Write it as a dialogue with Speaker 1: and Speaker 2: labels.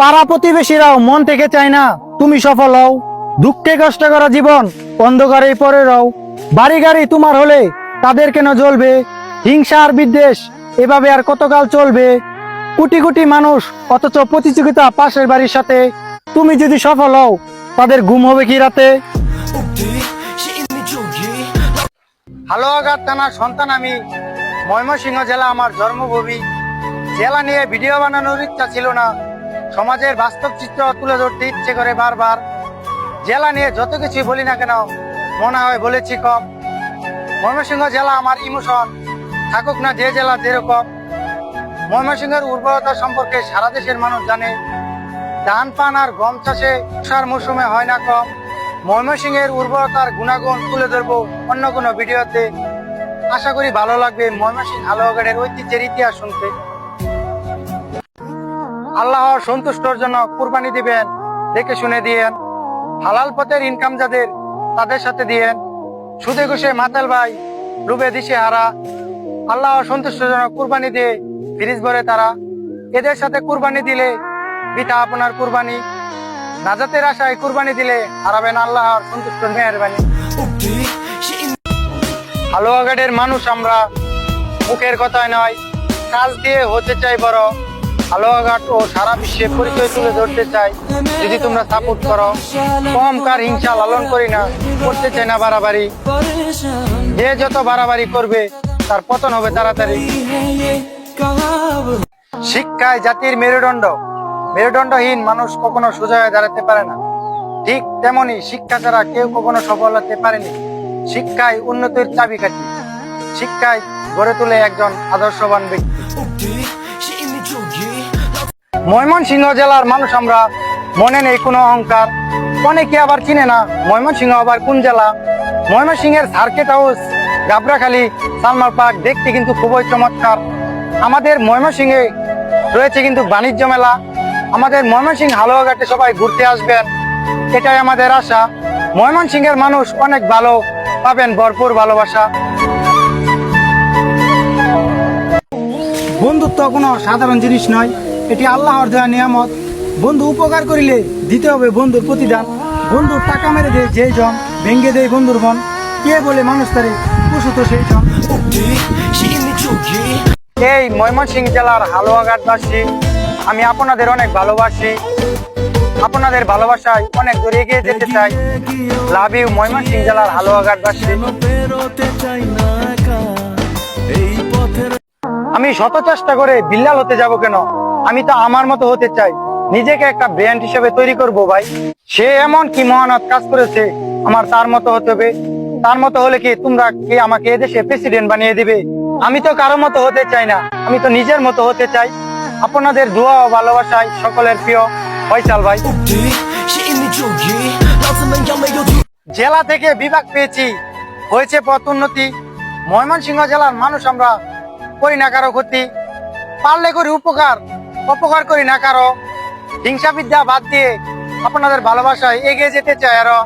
Speaker 1: পাড়া প্রতিবেশীরাও মন থেকে চায় না, তুমি সফল হও। দুঃখে কষ্ট করা জীবন অন্ধকারে পরে রও। বাড়ি গাড়ি তোমার হলে তাদের কেন জ্বলবে? হিংসা আর বিদ্বেষ, এভাবে আর কতকাল চলবে? কোটি কোটি মানুষ, অথচ প্রতিযোগিতা পাশের বাড়ির সাথে। তুমি যদি সফল হও, তাদের ঘুম হবে কি রাতে? হালুয়াঘাট থানার সন্তান আমি, ময়মনসিংহ জেলা আমার জন্মভূমি জেলা নিয়ে ভিডিও বানানোর ইচ্ছা ছিল না। সমাজের বাস্তব চিত্র তুলে ধরতে ইচ্ছে করে বারবার। জেলা নিয়ে যত কিছুই বলি না কেন, মনে হয় বলেছি কম। ময়মনসিংহ জেলা আমার ইমোশন। থাকুক না যে জেলা যেরকম। ময়মনসিংহের উর্বরতা সম্পর্কে সারা দেশের মানুষ জানে, ধান, পান আর গম চাষে সার মৌসুমে হয় না কম। ময়মনসিংহের উর্বরতার গুণাগুণ তুলে ধরবো অন্য কোনো ভিডিওতে। আশা করি ভালো লাগবে ময়মনসিংহ হালুয়াঘাটের ঐতিহ্যের ইতিহাস শুনতে। আল্লাহর সন্তুষ্টর জন্য কুরবানি দিবেন, দেখে শুনে দিয়েন। হালাল পথের ইনকাম যাদের, তাদের সাথে দিয়েন। সুদে ঘুষে মাতাল ভাই, ডুবে দিশে হারা। আল্লাহ সন্তুষ্টর জন্য কুরবানি দিয়ে ফিরিজ ভরে তারা। এদের সাথে কুরবানি দিলে বিটা আপনার কুরবানি। নাজাতের আশায় কুরবানি দিলে হারাবেন আল্লাহর সন্তুষ্ট মেহরবানি। হালুয়াঘাটের মানুষ আমরা মুখের কথায় নয়, কাজ দিয়ে হতে চাই বড় হালুয়াঘাট ও সারা বিশ্বে পরিচয় তুলে ধরতে চাই। যদি তোমরা সাপোর্ট করো, কম কার হিংসা লালন করি না, করতে চাই না বাড়াবাড়ি। যে যত বাড়াবাড়ি করবে, তার পতন হবে তাড়াতাড়ি। শিক্ষায় জাতির মেরুদণ্ড। মেরুদণ্ডহীন মানুষ কখনো সোজা হয়ে দাঁড়াতে পারে না। ঠিক তেমনি শিক্ষা ছাড়া কেউ কখনো সফল হতে পারেনি। শিক্ষায় উন্নতির চাবিকাঠি। শিক্ষায় গড়ে তোলে একজন আদর্শবান ব্যক্তি। ময়মনসিংহ জেলার মানুষ আমরা, মনে নেই কোনো অহংকার। অনেকে আবার চিনে না ময়মনসিংহ আবার কোন জেলা। ময়মনসিংহের সার্কেট হাউস, গাবরাখালী, সালমার পার্ক দেখতে কিন্তু খুবই চমৎকার। আমাদের ময়মনসিংহে রয়েছে কিন্তু বাণিজ্য মেলা। আমাদের ময়মনসিংহ হালুয়াঘাটে সবাই ঘুরতে আসবেন। এটাই আমাদের আশা। ময়মনসিংহের মানুষ অনেক ভালো, পাবেন ভরপুর ভালোবাসা। বন্ধুত্ব কোনো সাধারণ জিনিস নয়। এটি আল্লাহর দেওয়া নিয়ামত। বন্ধু, উপকার করিলে দিতে হবে বন্ধুর প্রতিদান। বন্ধুর টাকা মেরে দেয় যে জন, ভেঙ্গে দেয় বন্ধুর মন। কে বলে মানুষ তারে পশু সেই জন? এই ময়মনসিংহ জেলার হালুয়াঘাটবাসী, আমি আপনাদের অনেক ভালোবাসি। আপনাদের ভালোবাসায় অনেক দূরে এগিয়ে যেতে চাই। লাভ ইউ ময়মনসিংহ জেলার হালুয়াঘাটবাসী। আমি শত চেষ্টা করে বিল্লাল হতে যাব কেন? আমি তো আমার মতো হতে চাই। নিজেকে একটা ব্র্যান্ড হিসেবে তৈরি করব ভাই। সে এমন কি মহানত কাজ করেছে, আমার তার মতো হতে হবে। তার মতো হলে কি তোমরা কি আমাকে এদেশে প্রেসিডেন্ট বানিয়ে দিবে? আমি তো কারও মতো হতে চাই না, আমি তো নিজের মতো হতে চাই। আপনাদের দোয়া ও ভালোবাসায় সকলের প্রিয় ফয়সাল ভাই। জেলা থেকে বিভাগ পেয়েছি, হয়েছে পথ উন্নতি। ময়মনসিংহ জেলার মানুষ আমরা করি না কারও ক্ষতি। পারলে করি উপকার। অপকার করি না কারও। হিংসাবিদ্যা বাদ দিয়ে আপনাদের ভালোবাসায় এগিয়ে যেতে চাই আরও।